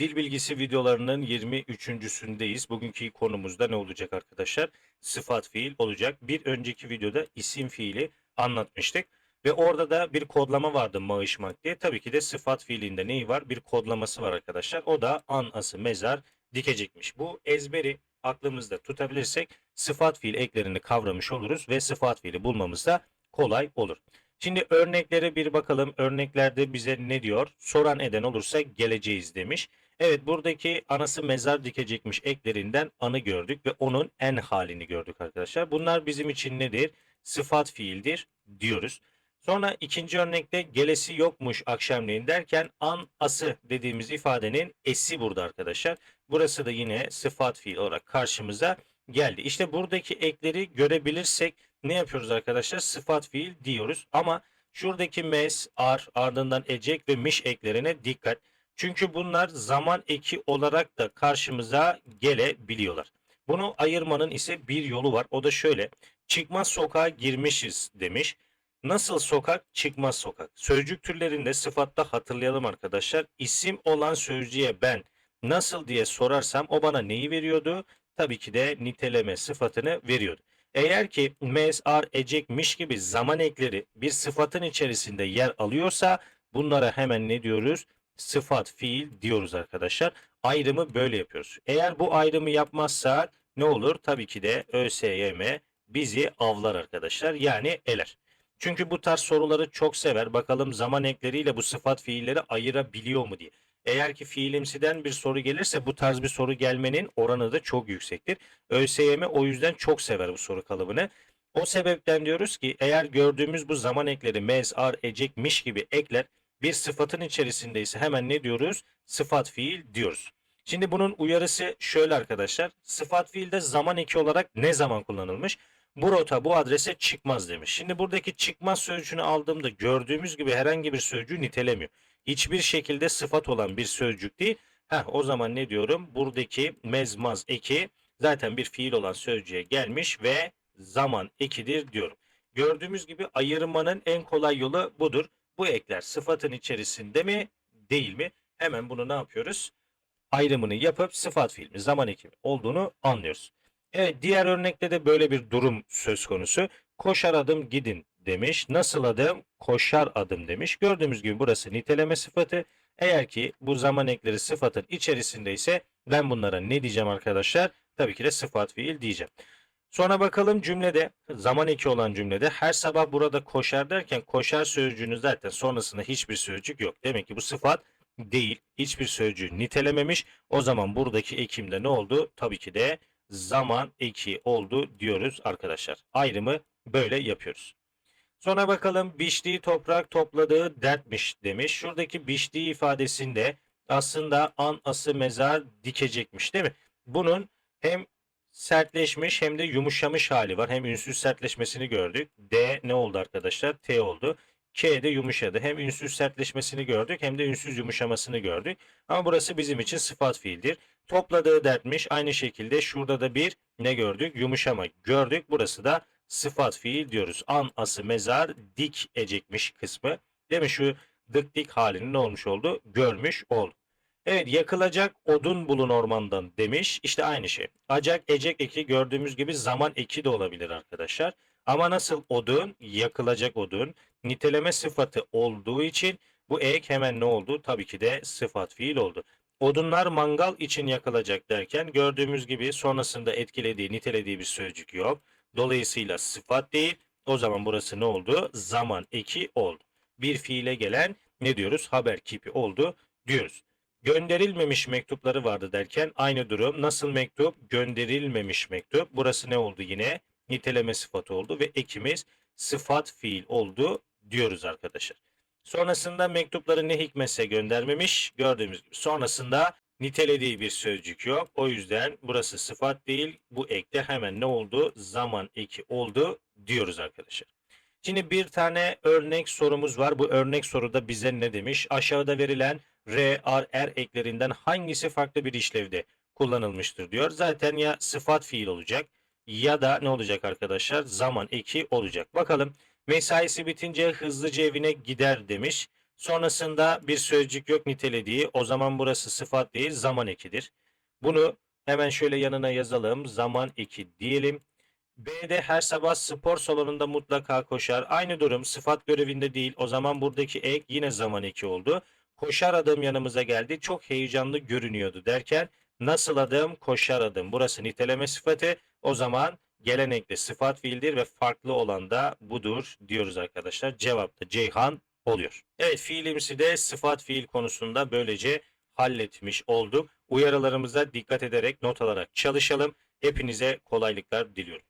Dil bilgisi videolarının 23.sündeyiz. Bugünkü konumuzda ne olacak arkadaşlar? Sıfat fiil olacak. Bir önceki videoda isim fiili anlatmıştık. Ve orada da bir kodlama vardı mağışmak diye. Tabii ki de sıfat fiilinde neyi var? Bir kodlaması var arkadaşlar. O da an, ası, mezar dikecekmiş. Bu ezberi aklımızda tutabilirsek sıfat fiil eklerini kavramış oluruz ve sıfat fiili bulmamız da kolay olur. Şimdi örneklere bir bakalım. Örneklerde bize ne diyor? Soran eden olursa geleceğiz demiş. Evet buradaki anası mezar dikecekmiş eklerinden anı gördük ve onun en halini gördük arkadaşlar. Bunlar bizim için nedir? Sıfat fiildir diyoruz. Sonra ikinci örnekte gelesi yokmuş akşamleyin derken an ası dediğimiz ifadenin esi burada arkadaşlar. Burası da yine sıfat fiil olarak karşımıza geldi. İşte buradaki ekleri görebilirsek ne yapıyoruz arkadaşlar? Sıfat fiil diyoruz ama şuradaki mes, ar, ardından ecek ve miş eklerine dikkat. Çünkü bunlar zaman eki olarak da karşımıza gelebiliyorlar. Bunu ayırmanın ise bir yolu var. O da şöyle. Çıkmaz sokağa girmişiz demiş. Nasıl sokak? Çıkmaz sokak. Sözcük türlerinde sıfatta hatırlayalım arkadaşlar. İsim olan sözcüğe ben nasıl diye sorarsam o bana neyi veriyordu? Tabii ki de niteleme sıfatını veriyordu. Eğer ki mes, ar, ecekmiş gibi zaman ekleri bir sıfatın içerisinde yer alıyorsa bunlara hemen ne diyoruz? Sıfat, fiil diyoruz arkadaşlar. Ayrımı böyle yapıyoruz. Eğer bu ayrımı yapmazsak ne olur? Tabii ki de ÖSYM bizi avlar arkadaşlar. Yani eler. Çünkü bu tarz soruları çok sever. Bakalım zaman ekleriyle bu sıfat fiilleri ayırabiliyor mu diye. Eğer ki fiilimsiden bir soru gelirse bu tarz bir soru gelmenin oranı da çok yüksektir. ÖSYM o yüzden çok sever bu soru kalıbını. O sebepten diyoruz ki eğer gördüğümüz bu zaman ekleri mez, ar, ecek, miş gibi ekler bir sıfatın içerisindeyse hemen ne diyoruz? Sıfat fiil diyoruz. Şimdi bunun uyarısı şöyle arkadaşlar. Sıfat fiilde zaman eki olarak ne zaman kullanılmış? Bu rota bu adrese çıkmaz demiş. Şimdi buradaki çıkmaz sözcüğünü aldığımda gördüğümüz gibi herhangi bir sözcüğü nitelemiyor. Hiçbir şekilde sıfat olan bir sözcük değil. Heh, o zaman ne diyorum? Buradaki mezmaz eki zaten bir fiil olan sözcüğe gelmiş ve zaman ekidir diyorum. Gördüğümüz gibi ayırmanın en kolay yolu budur. Bu ekler sıfatın içerisinde mi değil mi? Hemen bunu ne yapıyoruz? Ayrımını yapıp sıfat fiil mi zaman eki mi olduğunu anlıyoruz. Evet diğer örnekte de böyle bir durum söz konusu. Koşar adım gidin demiş. Nasıl adım? Koşar adım demiş. Gördüğümüz gibi burası niteleme sıfatı. Eğer ki bu zaman ekleri sıfatın içerisindeyse ben bunlara ne diyeceğim arkadaşlar? Tabii ki de sıfat fiil diyeceğim. Sonra bakalım cümlede zaman eki olan cümlede her sabah burada koşar derken koşar sözcüğünü zaten sonrasında hiçbir sözcük yok. Demek ki bu sıfat değil. Hiçbir sözcüğü nitelememiş. O zaman buradaki ekimde ne oldu? Tabii ki de zaman eki oldu diyoruz arkadaşlar. Ayrımı böyle yapıyoruz. Sonra bakalım biçtiği toprak topladığı dertmiş demiş. Şuradaki biçtiği ifadesinde aslında an ası mezar dikecekmiş değil mi? Bunun hem sertleşmiş hem de yumuşamış hali var. Hem ünsüz sertleşmesini gördük. D ne oldu arkadaşlar? T oldu. K de yumuşadı. Hem ünsüz sertleşmesini gördük hem de ünsüz yumuşamasını gördük. Ama burası bizim için sıfat fiildir. Topladığı dertmiş. Aynı şekilde şurada da bir ne gördük? Yumuşama gördük. Burası da sıfat fiil diyoruz. An, ası, mezar, dik ecekmiş kısmı. Değil mi? Şu dık dik halinin ne olmuş oldu? Görmüş oldu. Evet yakılacak odun bulun ormandan demiş. İşte aynı şey. Acak, ecek eki gördüğümüz gibi zaman eki de olabilir arkadaşlar. Ama nasıl odun? Yakılacak odun. Niteleme sıfatı olduğu için bu ek hemen ne oldu? Tabii ki de sıfat fiil oldu. Odunlar mangal için yakılacak derken gördüğümüz gibi sonrasında etkilediği, nitelediği bir sözcük yok. Dolayısıyla sıfat değil. O zaman burası ne oldu? Zaman eki oldu. Bir fiile gelen ne diyoruz? Haber kipi oldu diyoruz. Gönderilmemiş mektupları vardı derken aynı durum. Nasıl mektup? Gönderilmemiş mektup. Burası ne oldu yine? Niteleme sıfatı oldu ve ekimiz sıfat fiil oldu diyoruz arkadaşlar. Sonrasında mektupları ne hikmetse göndermemiş. Gördüğümüz gibi sonrasında nitelediği bir sözcük yok. O yüzden burası sıfat değil. Bu ekte hemen ne oldu? Zaman eki oldu diyoruz arkadaşlar. Şimdi bir tane örnek sorumuz var. Bu örnek soruda bize ne demiş? Aşağıda verilen R, R, R eklerinden hangisi farklı bir işlevde kullanılmıştır diyor. Zaten ya sıfat fiil olacak ya da ne olacak arkadaşlar? Zaman eki olacak. Bakalım mesaisi bitince hızlıca evine gider demiş. Sonrasında bir sözcük yok nitelediği. O zaman burası sıfat değil zaman ekidir. Bunu hemen şöyle yanına yazalım. Zaman eki diyelim. B'de her sabah spor salonunda mutlaka koşar. Aynı durum sıfat görevinde değil. O zaman buradaki ek yine zaman eki oldu. Koşar adım yanımıza geldi. Çok heyecanlı görünüyordu derken nasıl adım koşar adım. Burası niteleme sıfatı. O zaman gelenekli sıfat fiildir ve farklı olan da budur diyoruz arkadaşlar. Cevap da Ceyhan oluyor. Evet fiilimsi de sıfat fiil konusunda böylece halletmiş olduk. Uyarılarımıza dikkat ederek not alarak çalışalım. Hepinize kolaylıklar diliyorum.